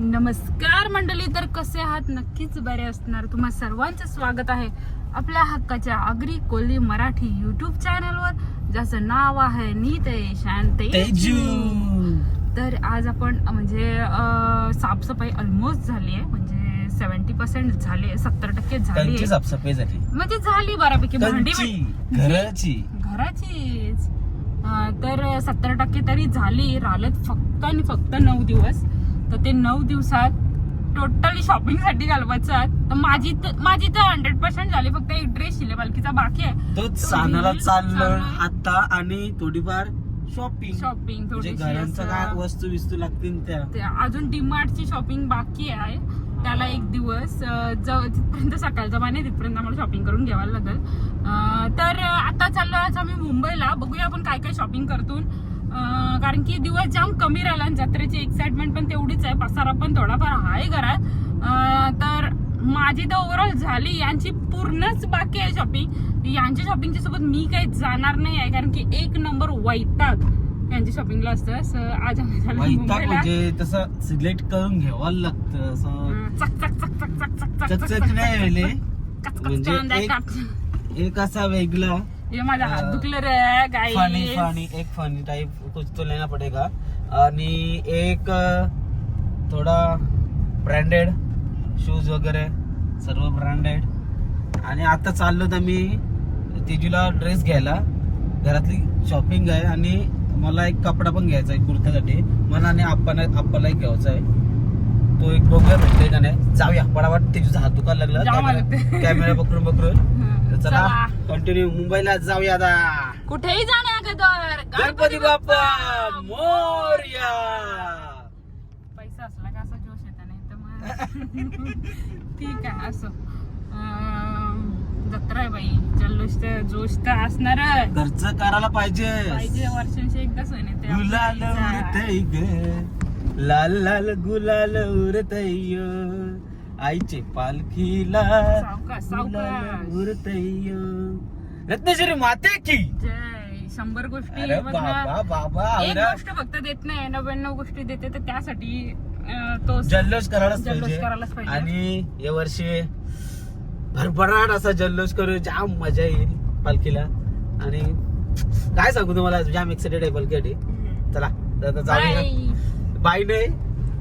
नमस्कार मंडळी तर कसे आहात? नक्कीच बरे असणार. तुम्हा सर्वांचं स्वागत आहे आपल्या हक्काच्या आगरी कोली मराठी युट्यूब चॅनलवर ज्याचं नाव आहे नीतेश आणि तेजू. तर आज आपण म्हणजे अं, साफसफाई ऑलमोस्ट झाली आहे. म्हणजे सेव्हन्टी पर्सेंट झाली सत्तर टक्के झाली त्यांची आहे साफसफाई झाली. म्हणजे झाली बऱ्यापैकी. भांडी त्यांची घराची. घराचीच. अं, तर सत्तर टक्के तरी झाली. राहिलेत फक्त आणि फक्त नऊ दिवस. तर ते नऊ दिवसात टोटली शॉपिंगसाठी घालवायचं. आहे. तर माझी तर- माझी तर हंड्रेड पर्सेंट झाली. फक्त एक ड्रेस शिले बालकीचा बाकी आहे. तो सानाला चाललं. आता आणि थोडीफार शॉपिंग शॉपिंग काय वस्तू विस्तू लागतील त्या. ते अजून डीमार्टची शॉपिंग बाकी आहे. त्याला एक दिवस तिथपर्यंत सकाळचा पाणी तिथपर्यंत आम्हाला शॉपिंग करून घ्यावं लागेल. तर आता चाललो आज आम्ही मुंबईला. बघूया आपण काय काय शॉपिंग करतून. अं, कारण की दिवस जाम कमी राहिला आणि जत्रेची एक्साइटमेंट पण तेवढीच आहे पसारा पण थोडाफार हाय घरात तर माझी तर ओव्हरऑल झाली यांची पूर्णच बाकी आहे शॉपिंग यांच्या शॉपिंगच्या सोबत मी काही जाणार नाही आहे कारण की एक नंबर वैताग यांच्या शॉपिंगला असतं आज म्हणजे तसं सिलेक्ट करून घ्यावं लागतं असं म्हणजे एक असा वेगळा हे माझा हात दुखलं रे गाई फनी फनी एक फनी टाइप कुछ तो लेना पडेगा. आणि एक थोडा ब्रँडेड शूज वगैरे सर्व ब्रँडेड आणि आता चाललो तर मी तेजूला ड्रेस घ्यायला. घरातली शॉपिंग आहे आणि मला एक कपडा पण घ्यायचा आहे कुर्त्यासाठी. मला आणि आप्पाला आप्पाला एक घ्यायचा आहे. तो एक बघूया भेटतोय का नाही. जाऊया. पडापट तेजूचा हात दुखायला लागला. ते. कॅमेरा पकडून पकडून. चला. कंटिन्यू मुंबईला जाऊया आता. कुठेही जाण्या अगोदर. गणपती बाप्पा मोरया. पैसा असला का असा जोश येता नाही तर ठीक आहे असं. जत्रा आहे बाई. जल्लोष तर जोश तर असणारच. खर्च करायला पाहिजे. पाहिजे वर्षांशी एकदा सण येते गुलाल उडतय ग लाल लाल गुलाल उरतय आईचे पालखीला सावकाश, सावकाश. उरतय रत्नेश्वरी माते की! जय. शंभर गोष्टी अरे बाबा एक. गोष्ट फक्त देत नाही नव्याण्णव गोष्टी देते तर त्यासाठी अं, तो जल्लोष करायलाच जल्लोष करायलाच पाहिजे. पाहिजे. आणि या वर्षी भरभराट असा जल्लोष करू जाम मजा येईल पालखीला. आणि काय सांगू तुम्हाला जाम एक्साइटेड आहे पालखीसाठी. चला आता जाऊया. बाय नाही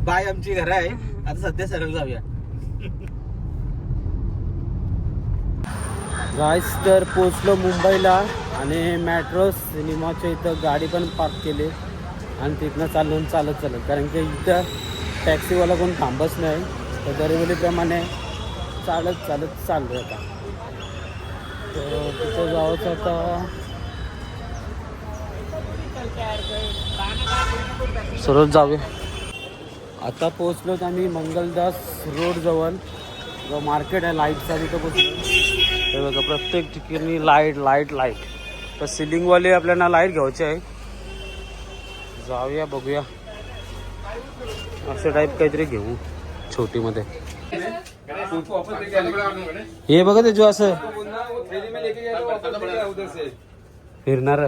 बाय आमची घर आहे. आता सध्या सरळ जाऊया. गाईस तर पोचलो मुंबईला आणि मेट्रो सिनेमाच्या इथं गाडी पण पार्क केली. आणि तिथनं चालून चालत चालत कारण की इथं टॅक्सीवाला कोण थांबच नाही. तर गरिबीप्रमाणे चालत चालत चाललो आता. तर तिथं जावंच आता. सरळ जाऊया. आता पोहोचलो आम्ही मंगलदास रोडजवळ जो मार्केट आहे लाईटचा तिथं पोहोचलो हे बघा प्रत्येक ठिकाणी लाइट लाइट लाइट तर सिलिंगवाले आपल्याला लाइट घ्यायचे आहे. जाऊया बघूया. असं टाईप काहीतरी घेऊ छोटीमध्ये. हे बघा ते जो असं. फिरणार.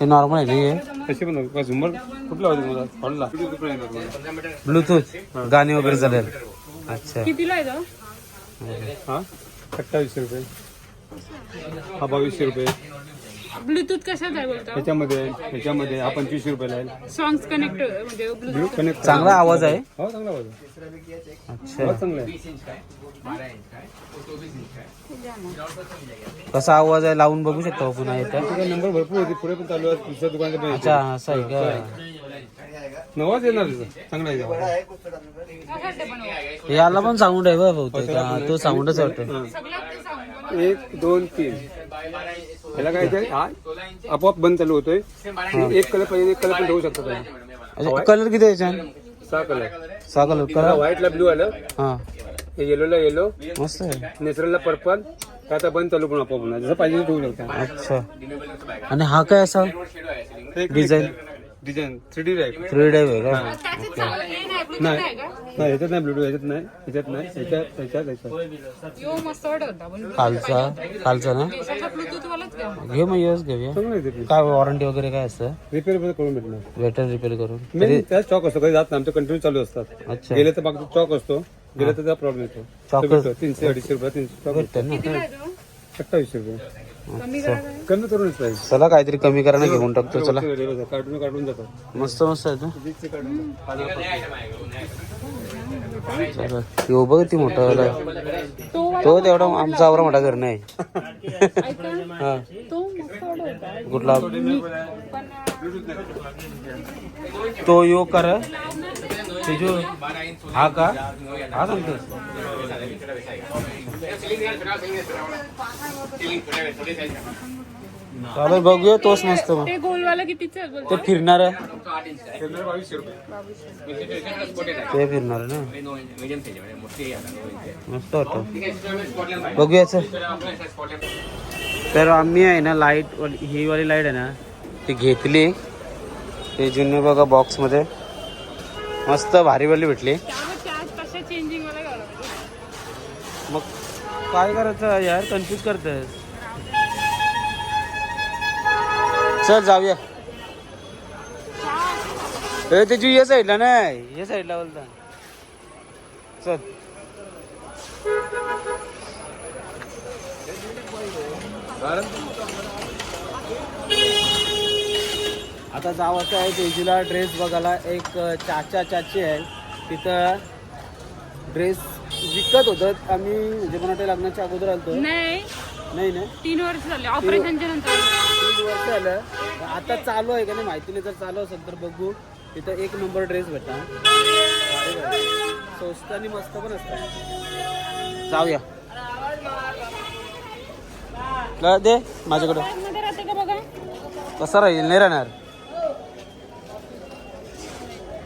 हे नॉर्मल आहे नाही हे. कशी पण झुंबर कुठला होती मला हॉलला ब्लूटूथ गाणे वगैरे चालेल अच्छा. कितीला आहे तो? हा? अठ्ठावीसशे रुपये. हा बावीसशे रुपये. ब्लूटूथ कशात आहे बोलतो? ह्याच्यामध्ये ह्याच्यामध्ये हा पंचवीसशे रुपयाला आहे. सॉंग्स कनेक्ट म्हणजे ब्लूटूथ ब्लू कनेक्ट चांगला आवाज आहे. हो चांगला आवाज आहे. अच्छा. आवाज चांगला आहे. कसा आवाज आहे लावून बघू शकतो आपण इथं तिकडे नंबर भरपूर होती पुढे पण चालू आहे. दुसऱ्या दुकानात पण अच्छा असं आहे का? नवाज येणार चांगला आहे आवाज. कशासाठी बनवलं? याला पण साऊंड आहे बघ बहुतेक. हा, तो साऊंडच वाटतो सगळ्यात ते सांगू. एक दोन तीन. ह्याला काय ते हा? आपोआप बंद चालू होतोय. एक कलर पाहिजे एक कलर पण ठेवू शकतो त्याला कलर किती आहे सहा कलर सहा कलर कलर व्हाईटला ब्लू आलं. हा. हे येलोला येलो मस्त आहे. नेसरलला पर्पल ते आता बंद चालू पण आपोआप जसं पाहिजे ठेवू शकता. अच्छा. आणि हा काय असा? Design design three D type three dive आहे का? नाही. नाही ह्याच्यात नाही ब्लूटूथ ह्याच्यात नाही ह्याच्यात नाही ह्याच्यात ह्याच्यात ह्याच्यात. यो मस्त वाटत होता पण खालचा खालचा ना? देशाचा ब्लूटूथ वालाच घ्या घे मग येस घेऊया. चांगलं आहे ते काय वॉरंटी वगैरे काय असतं? रिपेअर पण करून भेटणार. वेटर रिपेअर करून. मेन त्या स्टॉक असतो कधी जात नाही आमचे कंटिन्यू चालू असतात. अच्छा. गेले तर बाकी स्टॉक असतो गेले तर त्याचा प्रॉब्लेम येतो. Stock तो भेटतो. तीनशे अडीचशे रुपये तीनशे stock भेटतं ना? कितीला आहे तो? अठ्ठावीसशे रुपये. कमी करा काय? कमी करूनच पाहिजे. चला काहीतरी कमी करा ना घेऊन टाकतो चला. कार्टून काढून जातात. मस्त मस्त आहे तो. काढून यो बघ ती मोठा तो तेवढा आमचा आवरा मोठा घर नाही. कुठला? तो यो कर. तेजू हा का? हा सांगतोस चालेल बघूया तोच मस्त मग ते गोलवाला कितीचं आहे बोलतो ते फिरणार आहे. ते फिरणार आहे ना. मस्त वाटतं. बघूया चल. तर आम्ही आहे ना लाइट ही वाली लाइट आहे ना ती घेतली. ते जुने बघा बॉक्समध्ये. मस्त भारीवाली भेटली. त्यावर चार्ज कशा चेंजिंग वाला लागेल. मग काय करायचं यार? कन्फ्युज करतोय चल जाऊया. ए त्याची या साईडला नाही. या साईडला बोलता. चल. आता जावाचं आहे तेजूला ड्रेस बघायला. एक चाचा चाची आहे. तिथं ड्रेस विकत होतं. आम्ही म्हणजे पण लग्नाच्या अगोदर आलतो. नाही. नाही ना? तीन वर्ष झाले. ऑपरेशनच्या नंतर. तीन वर्ष झालं आता चालू आहे का नाही माहिती नाही जर चालू असेल तर बघू. तिथं एक नंबर ड्रेस भेटा स्वस्त आणि मस्त पण असतात. जाऊया. ला दे माझ्याकडं. मध्ये राहते का बघा? कसा राहील? नाही राहणार.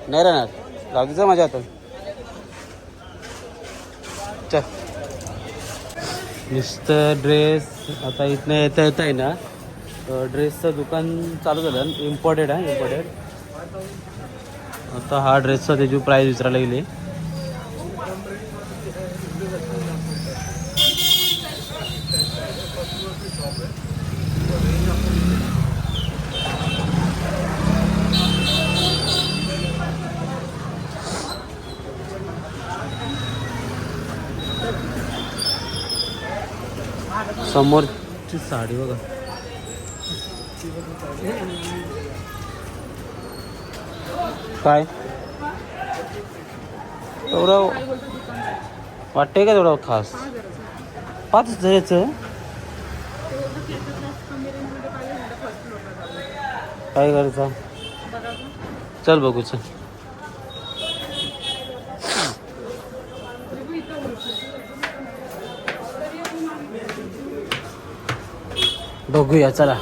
नाही राहणार. जाऊ दे जा माझ्या हातात. चल. नुसतं ड्रेस आता इथनं येता येत आहे ना. ड्रेसचं दुकान चालू झालं इम्पॉर्टेड आहे इम्पॉर्टेड आता हा ड्रेसचा त्याची प्राईस विचारायला गेली. समोरची साडी बघा. काय? एवढं वाटतंय का तेवढं खास? पाच हजाराचं काय करायचं? चल बघू चल. बघूया चला.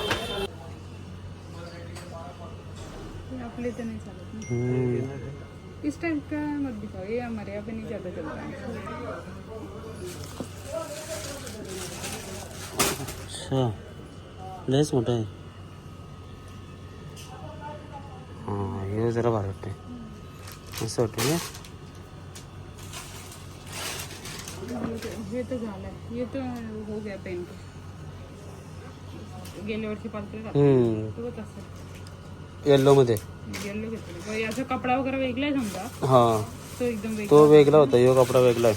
अच्छा। लयच मोठं आहे हाँ हे जरा भारी वाटतंय असं वाटतं ना ये तो- ये तो झालं ये तो हो गया पेंट गेल्या वर्षी पालतं तो तसं येल्लोमध्ये येल्लो घेतलं याचा कपडा वगैरे वेगळा समजा हाँ। तो एकदम तो वेगळा होता यो कपडा वेगळा आहे.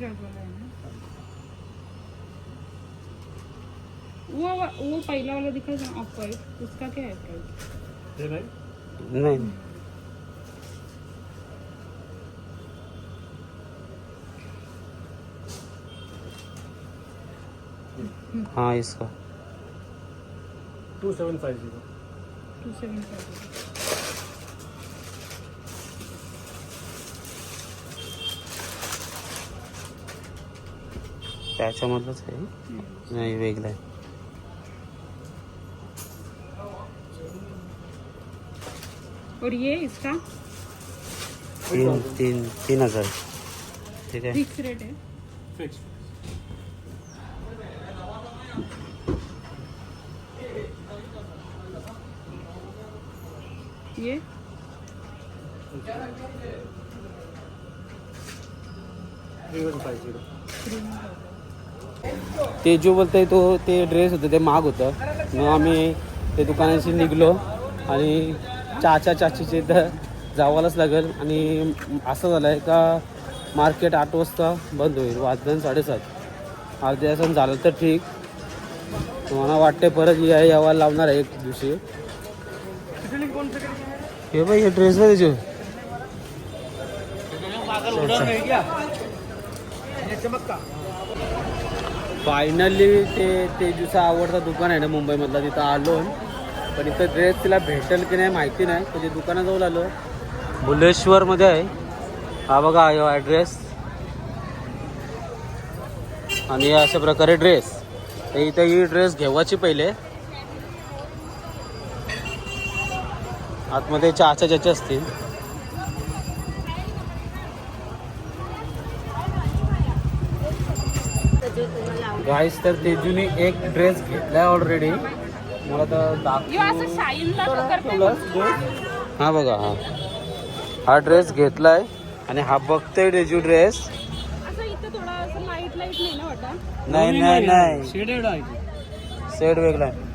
है वो वो पहला वाला दिखा था ऑफ़ वाइट उसका क्या है प्राइस नाही। हाँ इसका। Two seven five zero two seven five त्याच्यामधलंच आहे नाही वेगळं आहे और ये इसका? तीन तीन तीन हज़ार। ठीक आहे फिक्स रेट है। फिक्स ये ते जो बोलतोय तो ते ड्रेस होतं ते महाग होतं. मग आम्ही ते दुकानाशी निघलो आणि चाचा चाचीचे इथं जावायलाच लागेल. आणि असं झालं आहे का मार्केट आठ वाजता बंद होईल. वाजन साडेसात. अर्ध्या तासानं झालं तर ठीक. मला वाटते परत या यावा लावणार आहे एक दिवशी. हे बाई हे ड्रेस बघ त्याचे फायनली ते तेजूचं आवडतं दुकान आहे ना मुंबईमधलं तिथं आलो. पण इथं ड्रेस तिला भेटेल की नाही माहिती नाही. म्हणजे दुकानात जाऊन आलो. भुलेश्वरमध्ये आहे. हा बघा हा ॲड्रेस आणि अशा प्रकारे ड्रेस तर इथं ही ड्रेस घेवायची पहिले. आतमध्ये चहाच्या ज्याचे असतील. गाईस तर तेजूने एक ड्रेस घेतलाय ऑलरेडी मला तर हा बघा हा. हा ड्रेस घेतलाय आणि हा बघतोय तेजू ड्रेस असं इथं थोडा असं लाइट लाइट नाही ना वाटत? नाही नाही नाही. शेडेड आहे. सेट वेगळा आहे.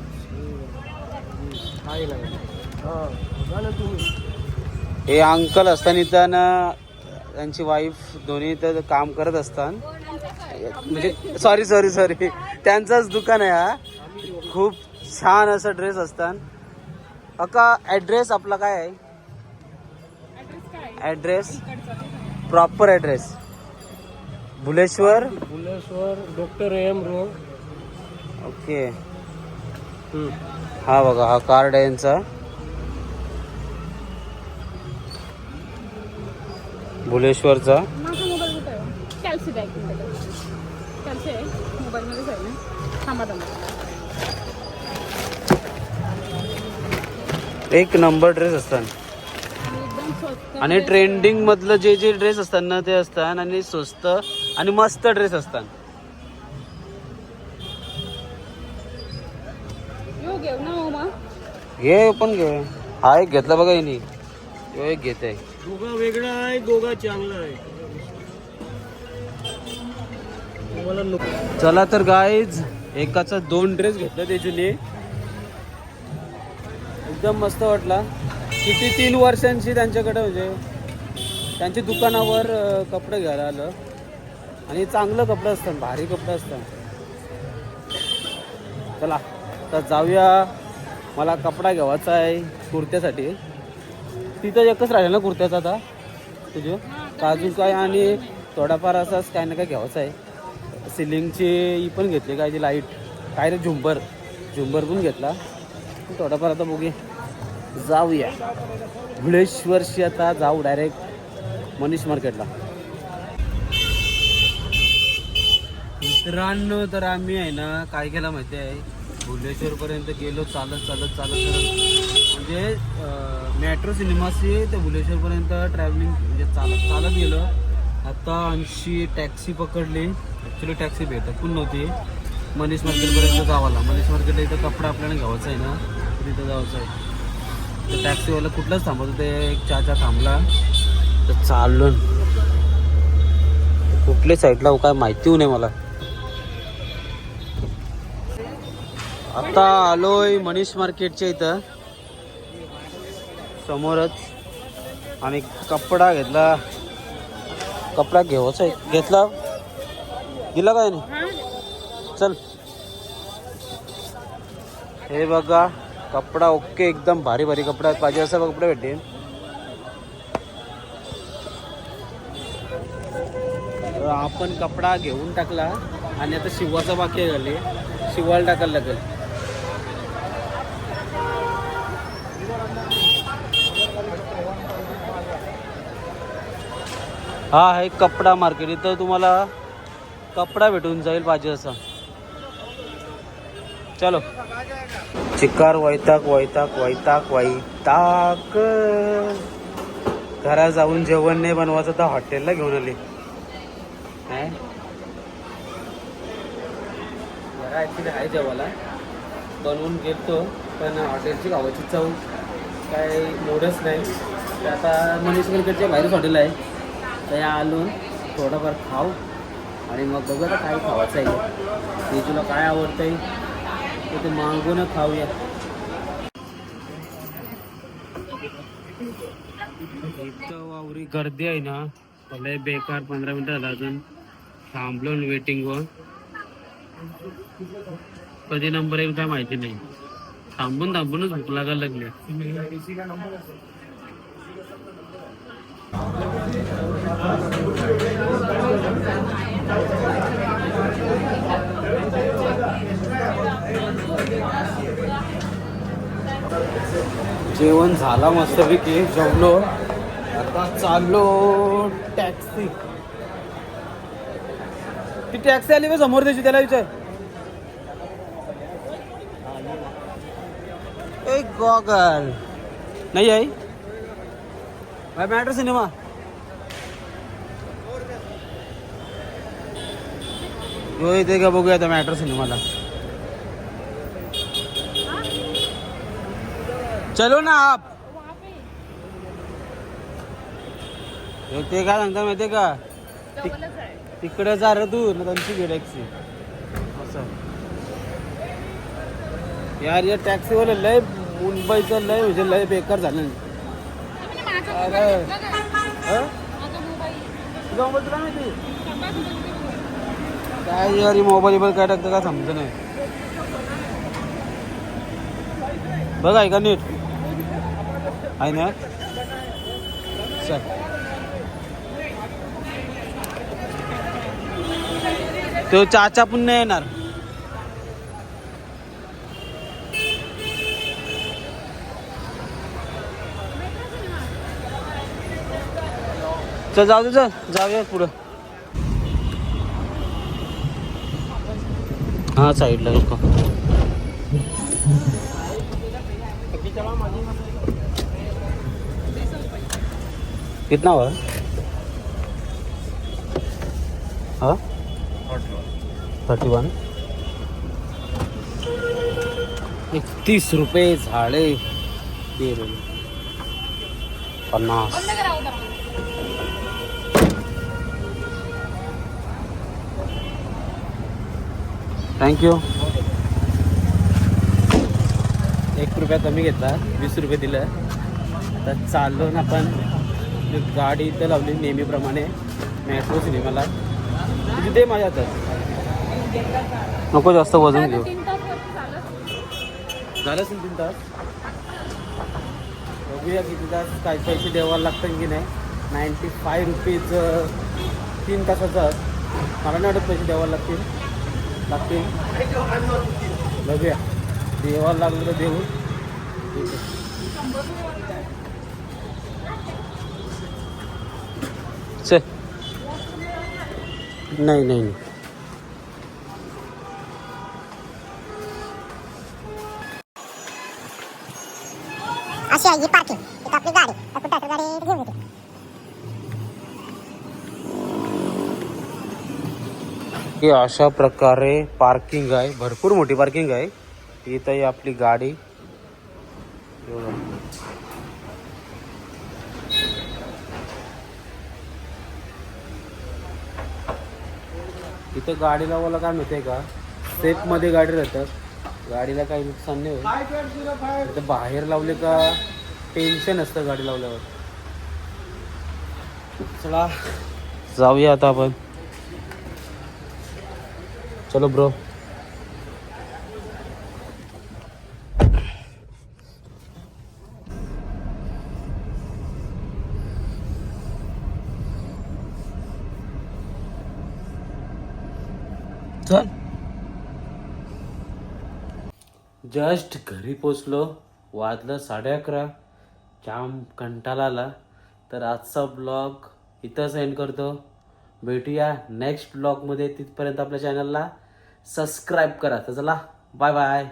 हे अंकल असताना इथं ना त्यांची वाईफ दोन्ही इथं काम करत असतात म्हणजे सॉरी सॉरी सॉरी त्यांचंच दुकान आहे हा. खूप छान असं ड्रेस असतात अका ॲड्रेस आपला काय आहे? Address proper address Bhuleshwar Bhuleshwar doctor M road okay हा बघा हा कार्ड आहे यांचा. भुलेश्वरचा. माझा मोबाईल कुठे आहे? कॅल्सी द्या एक मिनिट कॅल्सी आहे. मोबाईलमध्येच आहे ना? थांबा थांबा. एक नंबर ड्रेस असतात. आणि ट्रेंडिंग मधलं जे जे ड्रेस असतात ना ते असतात आणि स्वस्त आणि मस्त ड्रेस असतात. घे पण घे. हा एक घेतला बघा यांनी तो एक घेत. आहे दोघा वेगळा आहे दोघा चांगला आहे. मला नको. चला तर गाईज एकाचा दोन ड्रेस घेतला त्याच्याने एकदम मस्त वाटला. किती तीन वर्षांची त्यांच्याकडे म्हणजे त्यांच्या दुकानावर कपडे घ्यायला आलं. आणि चांगलं कपडं असतात भारी कपडं असतात. चला तर जाऊया. मला कपडा घ्यावाचा आहे कुर्त्यासाठी. तिथं एकच राहिलं ना कुर्त्याचा आता? तुझं? काजू काय आणि थोडाफार असाच काय ना काय घ्यावाचं आहे. सिलिंगची ही पण घेतली काय ती लाइट काय रे झुंबर. झुंबर पण घेतला. थोडाफार आता बघूया. जाऊया. भुलेश्वरशी आता जाऊ डायरेक्ट मनीष मार्केटला मित्रांनो तर आम्ही आहे ना काय केलं माहिती आहे? भुलेश्वरपर्यंत गेलो चालत चालत चालत चालत. म्हणजे मेट्रो सिनेमाशी ते भुलेश्वरपर्यंत ट्रॅव्हलिंग म्हणजे चालत चालत गेलं. आता ऐंशी टॅक्सी पकडली. ॲक्च्युली टॅक्सी भेटत पण नव्हती. मनीष मार्केटपर्यंत जावाला. मनीष मार्केटला इथं कपडा आपल्याला घ्यायचा आहे ना तिथं जायचं आहे. तर टॅक्सीवाला कुठलाच थांबत होते. एक चाचा थांबला. तर चाललो कुठल्या साईडला हो काय माहिती नाही मला. आता आलोय मनीष मार्केटच्या इथं. समोरच आणि कपडा घेतला. कपडा घेवायचा आहे. घेतला? दिला काय नाही? चल. हे बघा कपडा ओके एकदम भारी भारी कपडा पाहिजे असा कपडा भेटेल आपण कपडा घेऊन टाकला आणि आता शिवाचा बाकी झाली शिवायला टाकायला लागेल. हा आहे कपडा मार्केट इथं तुम्हाला कपडा भेटून जाईल पाहिजे असा. चलो. चिकार वैताक वैताक वैताक वैताक घरात जाऊन जेवण नाही बनवायचं तर हॉटेलला घेऊन आले. ॲक्च्युली आहे जेवायला. बनवून घेतो पण हॉटेलची गावाची चव काय मोडच नाही. आता मनीष गणकडच्या बाहेरच हॉटेल आहे. तर या आलो थोडंफार खाऊ आणि मग बघू आता काय खावायचं आहे. ते तुला काय आवडतं आहे तर ते मागून खाऊया. इतकं वावरी गर्दी आहे ना लय बेकार पंधरा मिनटं झाला अजून. थांबलो वेटिंगवर कधी नंबर येईल काय माहिती नाही. थांबून थांबूनच भूक लागायला लागली. जेवण झाला मस्तपैकी. जमलो आता चाललो टॅक्सी. ती टॅक्सी आली बघ समोर त्याची त्याला विचार. एक गॉगल. नाही आई भाई सिनेमा हो इथे का बघूया आता मॅट्रो सिनेमाला चलो ना आप। हे ते काय सांगतात माहितीये का? तिक- तिकडे जा रे तू ना त्यांची गॅलेक्सी असं. यार या टॅक्सीवाले लय मुंबईचं लय म्हणजे लय बेकार झालं. अरे हं? तुझा मोबाईल तुला माहिती? काय यार मोबाईल बिबाईल काय टाकतं का समजत नाही. बघ आहे का नीट? आहे ना? चल. तो चाचा पण नाही येणार. चल जाऊ दे चल. जाऊया पुढं. हा साईडला नको कितना हुआ? हाँ? थर्टी वन एकतीस रुपये झाडे पन्नास। थँक्यू एक रुपया कमी घेतला वीस रुपये दिलं. आता चाललो ना आपण गाडी इथं लावली नेहमीप्रमाणे मेट्रो सिनेमाला. तुझी दे माझ्या हातात? नको जास्त वजन घेऊ. झालं. असेल तीन तास? बघूया किती तास काय पैसे द्यावं लागतं की नाही. नाईन्टी फाय रुपीज तीन तासाचा. मला नाही वाटत पैसे द्यावं लागतील. लागते बघूया. देवाला लागलं तर देऊ ठीक आहे. नाही नाही. अशी आहे ही पार्किंग इथं आपली गाडी. तर कुठं गाडी घेऊन येते. की अशा प्रकारे पार्किंग आहे. भरपूर मोठी पार्किंग आहे. इथं ही आपली गाडी. इथं गाडी लावायला काय मिळते आहे का? सेफमध्ये गाडी राहतात. गाडीला काही नुकसान नाही होत. इथं बाहेर लावले का टेन्शन असतं गाडी लावल्यावर. चला जाऊया आता आपण. चलो ब्रो. चल. जस्ट घरी पोचलो वाजलं साडे अकरा जाम कंटाळा आला. तर आजचा ब्लॉग इथंच एंड करतो. भेटूया नेक्स्ट ब्लॉगमध्ये तिथपर्यंत आपल्या चॅनलला सबस्क्राईब करा. तर चला बाय बाय